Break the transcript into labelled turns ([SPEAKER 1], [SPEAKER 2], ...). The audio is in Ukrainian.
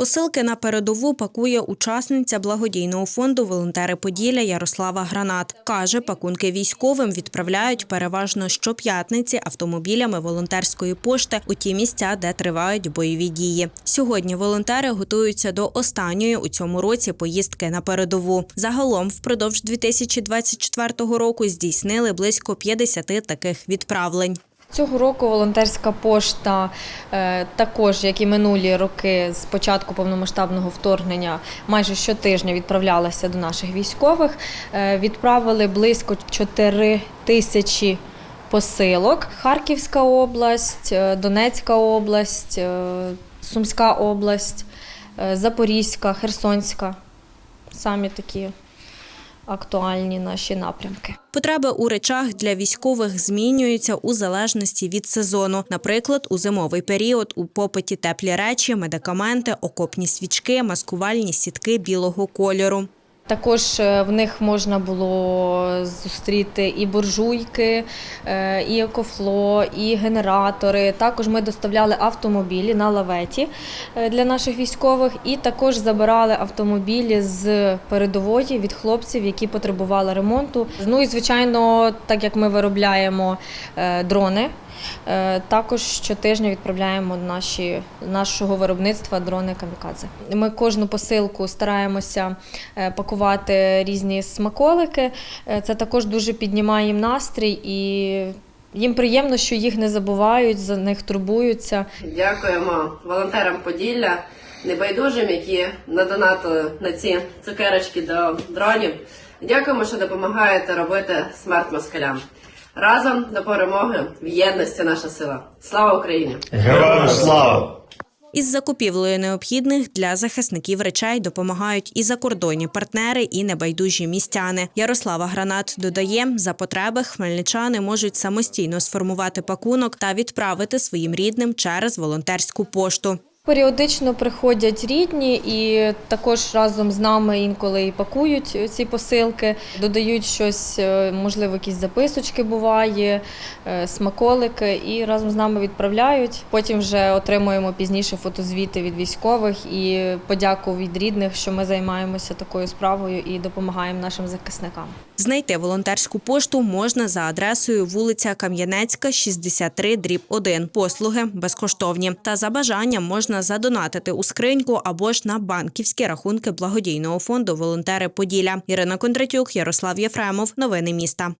[SPEAKER 1] Посилки на передову пакує учасниця благодійного фонду Волонтери Поділля Ярослава Гранат. Каже, пакунки військовим відправляють переважно щоп'ятниці автомобілями волонтерської пошти у ті місця, де тривають бойові дії. Сьогодні волонтери готуються до останньої у цьому році поїздки на передову. Загалом впродовж 2024 року здійснили близько 50 таких відправлень.
[SPEAKER 2] Цього року волонтерська пошта е, також, як і минулі роки, з початку повномасштабного вторгнення, майже щотижня відправлялася до наших військових. Е, Відправили близько 4 тисячі посилок. Харківська область, е, Донецька область, Сумська область, Запорізька, Херсонська. Самі такі актуальні наші напрямки.
[SPEAKER 1] Потреби у речах для військових змінюються у залежності від сезону. Наприклад, у зимовий період у попиті теплі речі, медикаменти, окопні свічки, маскувальні сітки білого кольору.
[SPEAKER 2] Також е, в них можна було зустріти і буржуйки, е, і екофло, і генератори. Також ми доставляли автомобілі на лаветі е, для наших військових, і також забирали автомобілі з передової від хлопців, які потребували ремонту. Ну і звичайно, так як ми виробляємо дрони. Також щотижня відправляємо наші нашого виробництва дрони камікадзе. Ми кожну посилку стараємося е, пакувати різні смаколики. Е, Це також дуже піднімає їм настрій і їм приємно, що їх не забувають, за них турбуються.
[SPEAKER 3] Дякуємо волонтерам Поділля, небайдужим, які надонатили на ці цукерочки до дронів. Дякуємо, що допомагаєте робити смерть москалям. Разом до перемоги в єдності наша сила. Слава Україні!
[SPEAKER 4] Героям слава!
[SPEAKER 1] Із закупівлею необхідних для захисників речей допомагають і закордонні партнери, і небайдужі містяни. Ярослава Гранат додає, за потреби хмельничани можуть самостійно сформувати пакунок та відправити своїм рідним через волонтерську пошту.
[SPEAKER 2] Періодично приходять рідні і також разом з нами інколи і пакують ці посилки, додають щось, е, можливо, якісь записочки буває, е, смаколики, і разом з нами відправляють. Потім вже отримуємо пізніше фотозвіти від військових і подяку від рідних, що ми займаємося такою справою і допомагаємо нашим захисникам.
[SPEAKER 1] Знайти волонтерську пошту можна за адресою вулиця Кам'янецька, 63, дріб 1. Послуги безкоштовні. Та за бажанням можна задонатити у скриньку або ж на банківські рахунки благодійного фонду Волонтери Поділля. Ірина Кондратюк, Ярослав Єфремов. Новини міста.